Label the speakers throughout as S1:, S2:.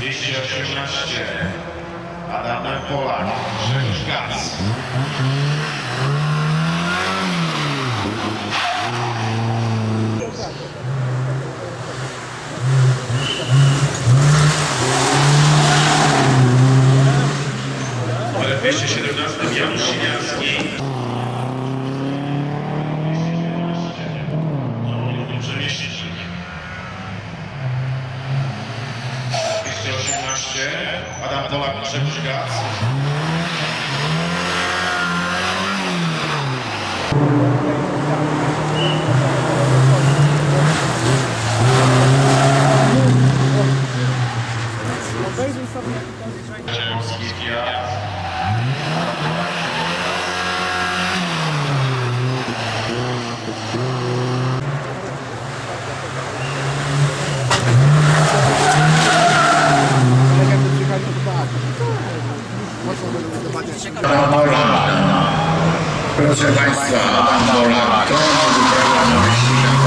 S1: 218 Adam Polak, Grzegorz Gaz. Numer 217 Janusz Siniarski. 218 Adam Polak, Grzegorz Gaz. Polski Fiat.
S2: Adam Polak. Proszę Państwa, Adam Polak to na wyścigach.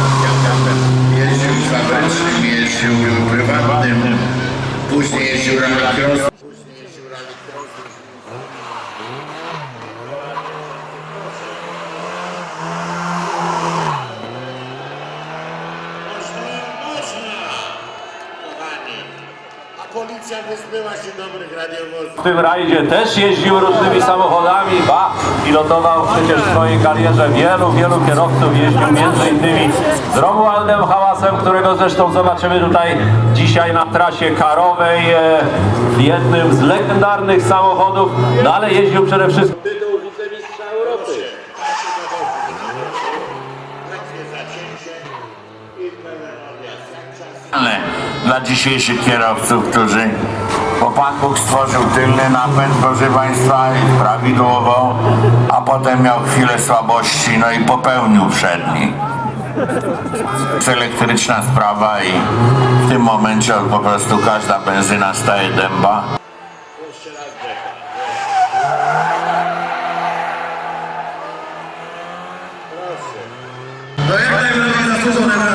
S2: Jeździł w fabrycznym, jeździł prywatnym, później jeździł rallycross.
S3: A policja wyzbyła się dobrych radiowozów.
S4: W tym rajdzie też jeździł różnymi samochodami, ba, pilotował przecież w swojej karierze wielu, wielu kierowców, jeździł między innymi z Romualdem Hałasem, którego zresztą zobaczymy tutaj dzisiaj na trasie karowej, e, jednym z legendarnych samochodów, no ale jeździł przede wszystkim
S3: Tytuł wicemistrza Europy.
S2: Ale dla dzisiejszych kierowców, którzy bo Pan Bóg stworzył tylny napęd, proszę Państwa, prawidłowo, a potem miał chwilę słabości, no i popełnił przedni. To jest elektryczna sprawa i w tym momencie po prostu każda benzyna staje dęba. jak najbardziej zasłużone.